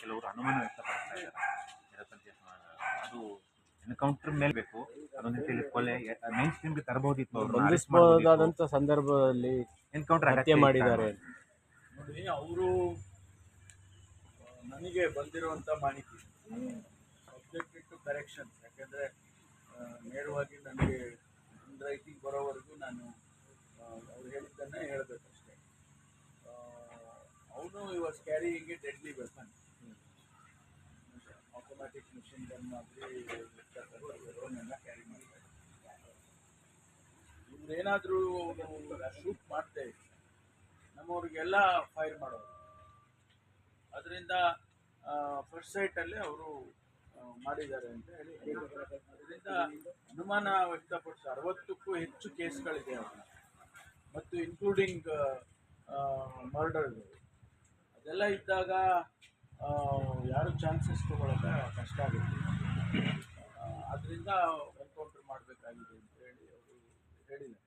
ಕೆಲವರು ಅನುಮಾನ ವ್ಯಕ್ತಪಡಿಸ್ತಾ ಇದ್ದಾರೆ. ಅದು ಎನ್ಕೌಂಟರ್ ಮೇಲೆ ಬೇಕು. ಅದೊಂದು ರೀತಿಯಲ್ಲಿ ಕೊಲೆ ಮೈನ್ ಸ್ಟ್ರೀಮ್ಗೆ ತರಬಹುದಿತ್ತು ಬಂಧಿಸಬಹುದಾದಂತ ಸಂದರ್ಭದಲ್ಲಿ ಎನ್ಕೌಂಟರ್ ಹತ್ಯೆ ಮಾಡಿದ್ದಾರೆ. ನೋಡಿ ಅವರು ನನಗೆ ಬಂದಿರುವಂಥ ಮಾಹಿತಿ ಸಬ್ಜೆಕ್ಟ್ ಟು ಕರೆಕ್ಷನ್ಸ್ ಯಾಕೆಂದರೆ ನೇರವಾಗಿ ನನಗೆ ರೈಟಿಂಗ್ ಬರೋವರೆಗೂ ನಾನು ಅವ್ರು ಹೇಳಿದ್ದನ್ನೇ ಹೇಳಬೇಕಷ್ಟೇ. ಅವನು ಇವಾಗ carrying deadly weapon automatic machine gun ಆಗಲಿ ಡ್ರೋನೆಲ್ಲ ಕ್ಯಾರಿ ಮಾಡಿದ್ದಾರೆ ಇವ್ರೇನಾದರೂ ಶೂಟ್ ಮಾಡ್ತೇವೆ ನಮ್ಮವ್ರಿಗೆಲ್ಲ ಫೈರ್ ಮಾಡೋರು. ಅದರಿಂದ ಫಸ್ಟ್ ಸೈಟಲ್ಲೇ ಅವರು ಮಾಡಿದ್ದಾರೆ ಅಂತ ಹೇಳಿ ಅದರಿಂದ ಅನುಮಾನ ವ್ಯಕ್ತಪಡಿಸ, ಅರವತ್ತಕ್ಕೂ ಹೆಚ್ಚು ಕೇಸ್ಗಳಿದೆ ಅವರು ಮತ್ತು ಇನ್ಕ್ಲೂಡಿಂಗ್ ಮರ್ಡರ್ಗಳು ಅದೆಲ್ಲ ಇದ್ದಾಗ ಯಾರು ಚಾನ್ಸಸ್ ತೊಗೊಳಕ್ಕೆ ಕಷ್ಟ ಆಗುತ್ತೆ. ಅದರಿಂದ ಎನ್ಕೌಂಟರ್ ಮಾಡಬೇಕಾಗಿದೆ ಅಂತ ಹೇಳಿ ಅವರು ಹೇಳಿದ್ದಾರೆ.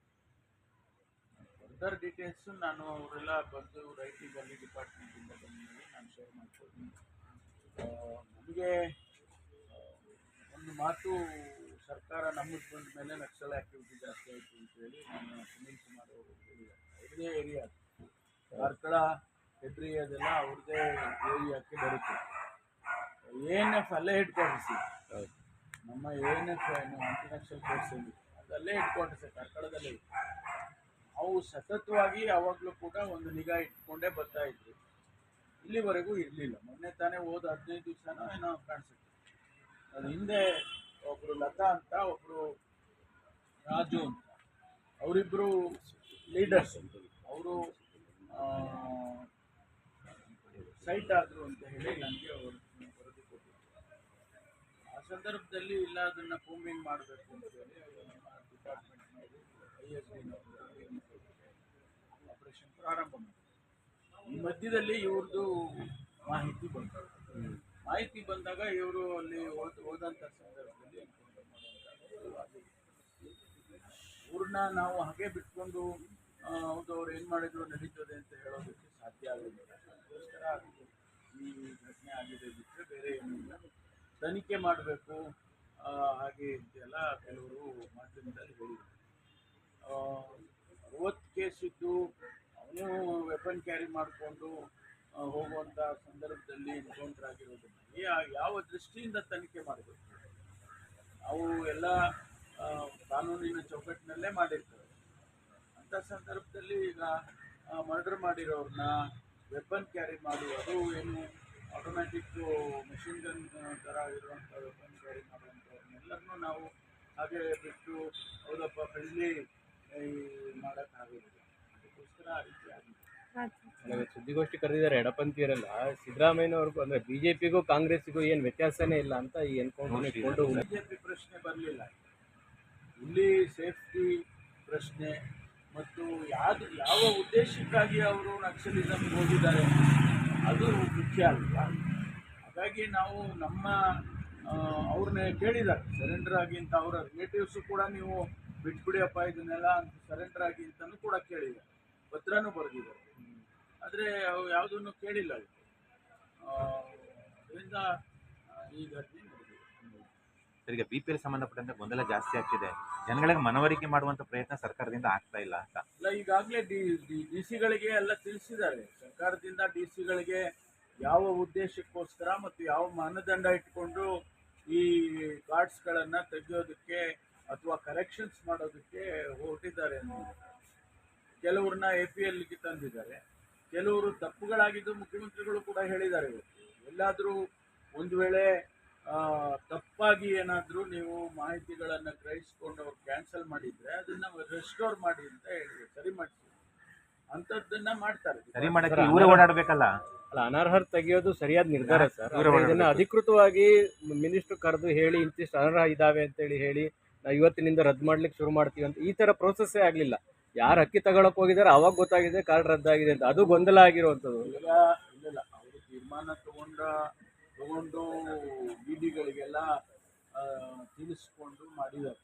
ಫರ್ದರ್ ಡೀಟೇಲ್ಸು ನಾನು ಅವರೆಲ್ಲ ಬಂದು ರೈಟಿಂಗಲ್ಲಿ ಡಿಪಾರ್ಟ್ಮೆಂಟಿಂದ ಇಂದ ಮೇಲೆ ನಾನು ಶೇರ್ ಮಾಡ್ಕೊಳ್ತೀನಿ ನಮಗೆ ಒಂದು ಮಾತು ಸರ್ಕಾರ ನಮಗೆ ಬಂದ ಮೇಲೆ ನಕ್ಸಲ್ ಆ್ಯಕ್ಟಿವಿಟಿ ಜಾಸ್ತಿ ಆಯಿತು ಅಂತೇಳಿ ನಾನು ಸುನೀಲ್ ಕುಮಾರ್ ಅವರು ಹೇಳಿದ್ದಾರೆ. ಇದೇ ಏರಿಯಾ ಕಾರ್ಕಳ ಹೆಡ್ರಿ ಅದೆಲ್ಲ ಅವ್ರದ್ದೇ ಏರಿಯಾಕ್ಕೆ ಬರುತ್ತೆ. ಎ ಎನ್ ಎಫ್ ಅಲ್ಲೇ ಹೆಡ್ ಕ್ವಾರ್ಟರ್ಸ್ ನಮ್ಮ ಎ ಎನ್ ಎಫ್ ಏನು ಇಂಟರ್ನ್ಯಾಷನಲ್ ಫೋರ್ಸ್ ಏನಿದೆ ಅದಲ್ಲೇ ಹೆಡ್ ಕ್ವಾರ್ಟರ್ಸ್ ಕಾರ್ಕಳದಲ್ಲೇ ಅವು ಸತತವಾಗಿ ಯಾವಾಗಲೂ ಕೂಡ ಒಂದು ನಿಗಾ ಇಟ್ಕೊಂಡೇ ಬರ್ತಾ ಇದ್ರು. ಇಲ್ಲಿವರೆಗೂ ಇರಲಿಲ್ಲ. ಮೊನ್ನೆ ತಾನೇ ಹೋದ ಹದಿನೈದು ದಿವಸನೋ ಏನೋ ಕಾಣಿಸುತ್ತೆ. ಅದು ಹಿಂದೆ ಒಬ್ಬರು ಲತಾ ಅಂತ ಒಬ್ಬರು ರಾಜು ಅಂತ. ಅವರಿಬ್ಬರು ಲೀಡರ್ಸ್ ಅವರು ಸೈಟ್ ಆದರು ಅಂತ ಹೇಳಿ ನನಗೆ ವರದಿ ಕೊಟ್ಟಿದ್ದರು ಆ ಸಂದರ್ಭದಲ್ಲಿ ಇಲ್ಲ, ಅದನ್ನು ಕೂಂಬಿಂಗ್ ಮಾಡಬೇಕು ಅಂತ ಹೇಳಿ ನಮ್ಮ ಡಿಪಾರ್ಟ್ಮೆಂಟ್ನವರು ಐ ಎಸ್ ಆಪರೇಷನ್ ಪ್ರಾರಂಭ ಮಾಡಿದ್ರು. ಈ ಮಧ್ಯದಲ್ಲಿ ಇವ್ರದ್ದು ಮಾಹಿತಿ ಬಂತು ಮಾಹಿತಿ ಬಂದಾಗ ಇವರು ಅಲ್ಲಿ ಹೋದ ಹೋದಂಥ ಸಂದರ್ಭದಲ್ಲಿ ಊರನ್ನ ನಾವು ಹಾಗೆ ಬಿಟ್ಕೊಂಡು ಹೌದು, ಅವ್ರು ಏನು ಮಾಡಿದ್ರು ನಡೀತದೆ ಅಂತ ಹೇಳೋದಕ್ಕೆ ಸಾಧ್ಯ ಆಗಲಿಲ್ಲ. ಅದಕ್ಕೋಸ್ಕರ ಈ ಘಟನೆ ಆಗಿದೆ ಬಿಟ್ಟರೆ ಬೇರೆ ಏನೂ ಇಲ್ಲ. ತನಿಖೆ ಮಾಡಬೇಕು. ಹಾಗೆ ಇದೆಲ್ಲ ಕೆಲವರು ಮಾಧ್ಯಮದಲ್ಲಿ ಹೇಳಿದರು ಅರವತ್ತು ಕೇಸ್ ಇದ್ದು ಅವನು ವೆಪನ್ ಕ್ಯಾರಿ ಮಾಡಿಕೊಂಡು ಹೋಗುವಂಥ ಸಂದರ್ಭದಲ್ಲಿ ಎನ್ಕೌಂಟರ್ ಆಗಿರೋದನ್ನ ಯಾವ ದೃಷ್ಟಿಯಿಂದ ತನಿಖೆ ಮಾಡಬೇಕು? ಅವು ಎಲ್ಲ ಕಾನೂನಿನ ಚೌಕಟ್ಟಿನಲ್ಲೇ ಮಾಡಿರ್ತಾರೆ. ಅಂಥ ಸಂದರ್ಭದಲ್ಲಿ ಈಗ ಮರ್ಡರ್ ಮಾಡಿರೋರನ್ನ ವೆಪನ್ ಕ್ಯಾರಿ ಮಾಡಿ ಅದು ಏನು ಆಟೋಮ್ಯಾಟಿಕ್ ಮೆಷಿನ್ ಗನ್ ಥರ ಇರುವಂಥ ವೆಪನ್ ಕ್ಯಾರಿ ಮಾಡುವಂಥವ್ರನ್ನೆಲ್ಲರನ್ನೂ ನಾವು ಹಾಗೆ ಬಿಟ್ಟು ಅವರಪ್ಪ ಫ್ರೆಂಡ್ಲಿ ಮಾಡೋಕ್ಕಾಗೋದಿಲ್ಲ ಅದಕ್ಕೋಸ್ಕರ ಆ ರೀತಿ ಆಗಿದೆ. ಸುದ್ದಿಗೋಷ್ಠಿ ಕರೆದಿದ್ದಾರೆ ಎಡಪಂಥೀಯರೆಲ್ಲ. ಸಿದ್ದರಾಮಯ್ಯನವ್ರಿಗೂ ಅಂದ್ರೆ ಬಿಜೆಪಿಗೂ ಕಾಂಗ್ರೆಸ್ಗೂ ಏನು ವ್ಯತ್ಯಾಸನೇ ಇಲ್ಲ ಅಂತ ಈ ಎನ್ಕೌಂಟರ್ ಬಿಜೆಪಿ ಪ್ರಶ್ನೆ ಬರಲಿಲ್ಲ. ಇಲ್ಲಿ ಸೇಫ್ಟಿ ಪ್ರಶ್ನೆ ಮತ್ತು ಯಾವುದು ಯಾವ ಉದ್ದೇಶಕ್ಕಾಗಿ ಅವರು ನಕ್ಸಲಿಸಮ್ ಹೋಗಿದ್ದಾರೆ ಅದು ಮುಖ್ಯ ಅಲ್ವಾ? ಹಾಗಾಗಿ ನಾವು ನಮ್ಮ ಅವ್ರನ್ನೇ ಕೇಳಿದ್ದಾರೆ ಸರೆಂಡರ್ ಆಗಿ ಅಂತ ಅವರ ರಿಲೇಟಿವ್ಸು ಕೂಡ ನೀವು ಬಿಟ್ಬಿಡಿಯಪ್ಪ ಇದನ್ನೆಲ್ಲ ಸರೆಂಡರ್ ಆಗಿ ಅಂತಲೂ ಕೂಡ ಕೇಳಿದ್ದಾರೆ ಪತ್ರನೂ ಬರೆದಿದ್ದಾರೆ. ಆದರೆ ಯಾವುದನ್ನು ಕೇಳಿಲ್ಲ. ಅದರಿಂದ ಆ, ಈ ಘಟನೆ ನಡೆದಿದೆ ಸರ್, ಈಗ ಬಿ ಪಿ ಎಲ್ ಸಂಬಂಧಪಟ್ಟಂತೆ ಗೊಂದಲ ಜಾಸ್ತಿ ಆಗ್ತಿದೆ. ಜನಗಳಿಗೆ ಮನವರಿಕೆ ಮಾಡುವಂತ ಪ್ರಯತ್ನ ಸರ್ಕಾರದಿಂದ ಆಗ್ತಾ ಇಲ್ಲ ಅಂತ. ಅಲ್ಲ ಈಗಾಗಲೇ ಡಿ ಡಿ ಸಿಗಳಿಗೆ ಎಲ್ಲ ತಿಳಿಸಿದ್ದಾರೆ. ಸರ್ಕಾರದಿಂದ ಡಿ ಸಿಗಳಿಗೆ ಯಾವ ಉದ್ದೇಶಕ್ಕೋಸ್ಕರ ಮತ್ತು ಯಾವ ಮಾನದಂಡ ಇಟ್ಕೊಂಡು ಈ ಕಾರ್ಡ್ಸ್ಗಳನ್ನು ತೆಗೆಯೋದಕ್ಕೆ ಅಥವಾ ಕರೆಕ್ಷನ್ಸ್ ಮಾಡೋದಕ್ಕೆ ಹೊರಟಿದ್ದಾರೆ ಕೆಲವ್ರನ್ನ ಎ ಪಿ ಎಲ್ಗೆ ತಂದಿದ್ದಾರೆ. ಕೆಲವರು ತಪ್ಪುಗಳಾಗಿದ್ದು ಮುಖ್ಯಮಂತ್ರಿಗಳು ಕೂಡ ಹೇಳಿದ್ದಾರೆ. ಎಲ್ಲಾದರೂ ಒಂದು ವೇಳೆ ತಪ್ಪಾಗಿ ಏನಾದರೂ ನೀವು ಮಾಹಿತಿಗಳನ್ನು ಗ್ರಹಿಸ್ಕೊಂಡು ಅವ್ರು ಕ್ಯಾನ್ಸಲ್ ಮಾಡಿದರೆ ಅದನ್ನು ರೆಸ್ಟೋರ್ ಮಾಡಿ ಅಂತ ಹೇಳಿದ್ರು. ಸರಿ ಮಾಡಿಸಿ. ಅಂಥದ್ದನ್ನ ಮಾಡ್ತಾರೆ. ಸರಿ ಮಾಡಕ್ಕೆ ಇವರೇ ಓಡಾಡ್ಬೇಕಲ್ಲ? ಅಲ್ಲ ಅನರ್ಹರ್ ತೆಗೆಯೋದು ಸರಿಯಾದ ನಿರ್ಧಾರ ಸರ್. ಇದನ್ನ ಅಧಿಕೃತವಾಗಿ ಮಿನಿಸ್ಟರ್ ಕರೆದು ಹೇಳಿ ಇಂತಿಷ್ಟು ಅನರ್ಹ ಇದಾವೆ ಅಂತೇಳಿ ಹೇಳಿ ನಾವು ಇವತ್ತಿನಿಂದ ರದ್ದು ಮಾಡ್ಲಿಕ್ಕೆ ಶುರು ಮಾಡ್ತೀವಿ ಅಂತ ಈ ತರ ಪ್ರೋಸೆಸ್ಸೇ ಆಗ್ಲಿಲ್ಲ. ಯಾರು ಅಕ್ಕಿ ತಗೊಳಕ್ ಹೋಗಿದ್ದಾರೆ ಅವಾಗ ಗೊತ್ತಾಗಿದೆ ಕಾರ್ಡ್ ರದ್ದಾಗಿದೆ ಅಂತ. ಅದು ಗೊಂದಲ ಆಗಿರುವಂಥದ್ದು. ಈಗ ಇಲ್ಲ. ಅವರು ತೀರ್ಮಾನ ತಗೊಂಡ ತಗೊಂಡು ಬೀದಿಗಳಿಗೆಲ್ಲ ತಿಳಿಸ್ಕೊಂಡು ಮಾಡಿದ್ದಾರೆ.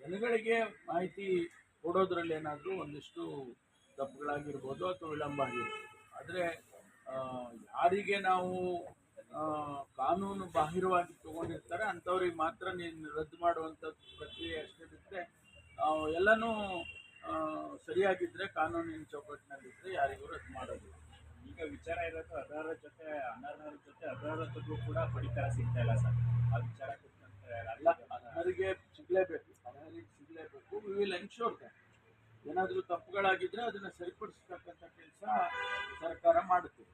ಜನಗಳಿಗೆ ಮಾಹಿತಿ ಕೊಡೋದ್ರಲ್ಲಿ ಏನಾದರೂ ಒಂದಿಷ್ಟು ತಪ್ಪುಗಳಾಗಿರ್ಬೋದು ಅಥವಾ ವಿಳಂಬ ಆಗಿರ್ಬೋದು. ಆದರೆ ಯಾರಿಗೆ ನಾವು ಕಾನೂನು ಬಾಹಿರವಾಗಿ ತಗೊಂಡಿರ್ತಾರೆ, ಅಂಥವ್ರಿಗೆ ಮಾತ್ರ ನೀನು ರದ್ದು ಮಾಡುವಂಥ ಪ್ರಕ್ರಿಯೆ ಅಷ್ಟೇ ಬಿಟ್ಟರೆ ಎಲ್ಲನೂ ಸರಿಯಾಗಿದ್ದರೆ ಕಾನೂನಿನ ಚೌಕಟ್ಟಿನಲ್ಲಿದ್ದರೆ ಯಾರಿಗೂ ರದ್ದು ಮಾಡೋದಿಲ್ಲ. ಈಗ ವಿಚಾರ ಇರೋದು ಅದರ ಜೊತೆ ಅನರ್ಹರ ಜೊತೆ ಅದರದ್ದು ಕೂಡ ಪಡಿತರ ಸಿಗ್ತಾ ಇಲ್ಲ ಸರ್. ಆ ವಿಚಾರ ಅಲ್ಲ ಅನರ್ಹರಿಗೆ ಸಿಗಲೇಬೇಕು ಅನರ್ಹರಿಗೆ ಸಿಗಲೇಬೇಕು. ವಿ ವಿಲ್ ಎನ್ಶೋರ್ ದಟ್ ಏನಾದರೂ ತಪ್ಪುಗಳಾಗಿದ್ದರೆ ಅದನ್ನು ಸರಿಪಡಿಸ್ತಕ್ಕಂಥ ಕೆಲಸ ಸರ್ಕಾರ ಮಾಡುತ್ತೆ.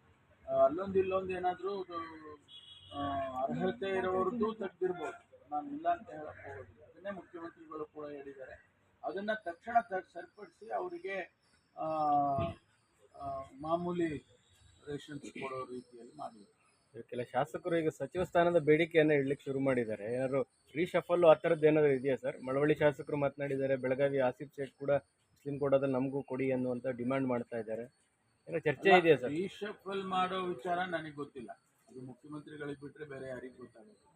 ಅಲ್ಲೊಂದು ಇಲ್ಲೊಂದು ಏನಾದರೂ ಅರ್ಹತೆ ಇರೋರ್ದು ತೆಗ್ದಿರ್ಬೋದು. ನಾನು ಇಲ್ಲ ಅಂತ ಹೇಳಕ್ ಹೋಗೋದಿಲ್ಲ ಅದನ್ನೇ ಮುಖ್ಯಮಂತ್ರಿಗಳು ಕೂಡ ಹೇಳಿದ್ದಾರೆ ಅದನ್ನು ತಕ್ಷಣ ತ ಸರಿಪಡಿಸಿ ಅವರಿಗೆ ಆ, ಆ, ಮಾಮೂಲಿ ರೇಷನ್ಸ್ ಕೊಡೋ ರೀತಿಯಲ್ಲಿ ಮಾಡಿದ್ದಾರೆ ಕೆಲ ಶಾಸಕರು ಈಗ ಸಚಿವ ಸ್ಥಾನದ ಬೇಡಿಕೆಯನ್ನು ಇಡ್ಲಿಕ್ಕೆ ಶುರು ಮಾಡಿದ್ದಾರೆ. ಏನಾದ್ರು ರೀಶಫಲ್ ಆ ಥರದ್ದು ಏನಾದರೂ ಇದೆಯಾ ಸರ್? ಮಳವಳ್ಳಿ ಶಾಸಕರು ಮಾತನಾಡಿದ್ದಾರೆ ಬೆಳಗಾವಿ ಆಸಿಫ್ ಶೇಖ್ ಕೂಡ ಮುಸ್ಲಿಂ ಕೊಡೋದಲ್ಲಿ ನಮಗೂ ಕೊಡಿ ಅನ್ನುವಂಥ ಡಿಮ್ಯಾಂಡ್ ಮಾಡ್ತಾ ಇದ್ದಾರೆ. ಏನೋ ಚರ್ಚೆ ಇದೆಯಾ ಸರ್? ರೀಶಫಲ್ ಮಾಡೋ ವಿಚಾರ ನನಗೆ ಗೊತ್ತಿಲ್ಲ. ಅದು ಮುಖ್ಯಮಂತ್ರಿಗಳಿಗೆ ಬಿಟ್ಟರೆ ಬೇರೆ ಯಾರಿಗೂ ಗೊತ್ತಾಗುತ್ತೆ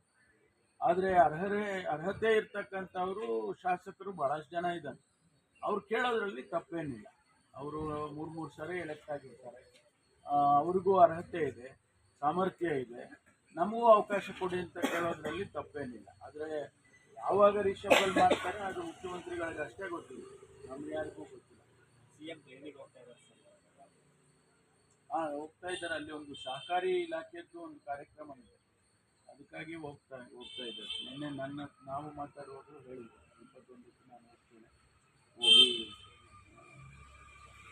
ಆದರೆ ಅರ್ಹರೇ ಅರ್ಹತೆ ಇರ್ತಕ್ಕಂಥವರು ಶಾಸಕರು ಭಾಳಷ್ಟು ಜನ ಇದ್ದಾರೆ. ಅವ್ರು ಕೇಳೋದ್ರಲ್ಲಿ ತಪ್ಪೇನಿಲ್ಲ. ಅವರು ಮೂರು ಮೂರು ಸಾರಿ ಎಲೆಕ್ಟ್ ಆಗಿರ್ತಾರೆ. ಅವ್ರಿಗೂ ಅರ್ಹತೆ ಇದೆ. ಸಾಮರ್ಥ್ಯ ಇದೆ. ನಮಗೂ ಅವಕಾಶ ಕೊಡಿ ಅಂತ ಕೇಳೋದ್ರಲ್ಲಿ ತಪ್ಪೇನಿಲ್ಲ. ಆದರೆ ಯಾವಾಗ ರಿಷಬಲ್ ಮಾಡ್ತಾರೆ ಅದು ಮುಖ್ಯಮಂತ್ರಿಗಳಿಗೆ ಅಷ್ಟೇ ಗೊತ್ತಿಲ್ಲ. ನಮ್ಗೆ ಯಾರಿಗೂ ಗೊತ್ತಿಲ್ಲ. ಸಿ ಎಂ ಟ್ರೈನಿಗೆ ಹೋಗ್ತಾ ಇದ್ದಾರೆ ಹಾಂ ಹೋಗ್ತಾ ಇದ್ದಾರೆ. ಅಲ್ಲಿ ಒಂದು ಸಹಕಾರಿ ಇಲಾಖೆದ್ದು ಒಂದು ಕಾರ್ಯಕ್ರಮ ಇದೆ. ಅದಕ್ಕಾಗಿ ಹೋಗ್ತಾ ಹೋಗ್ತಾ ಇದ್ದಾರೆ. ನಿನ್ನೆ ನನ್ನ ನಾವು ಮಾತಾಡುವಾಗ ಹೇಳಿದ್ದೆ ಇಪ್ಪತ್ತೊಂದಕ್ಕೆ ನಾನು ಹೋಗ್ತೇನೆ ಹೋಗಿ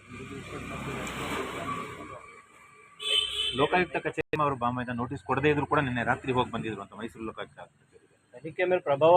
ಒಂದು ದಿವಸದ ಮಧ್ಯೆ restaurant ಮುಗಿಸ್ಕೊಂಡು ಹೋಗ್ತೀನಿ. ಲೋಕಾಯುಕ್ತ ಕಚೇರಿ ಅವರು ಬಾಂಬೆಯಿಂದ ನೋಟಿಸ್ ಕೊಡದೇ ಇದ್ರು ಕೂಡ ನಿನ್ನೆ ರಾತ್ರಿ ಹೋಗಿ ಬಂದಿದ್ರು ಅಂತ ಮೈಸೂರು ಲೋಕಾಯುಕ್ತ ತನಿಖೆ ಮೇಲೆ ಪ್ರಭಾವ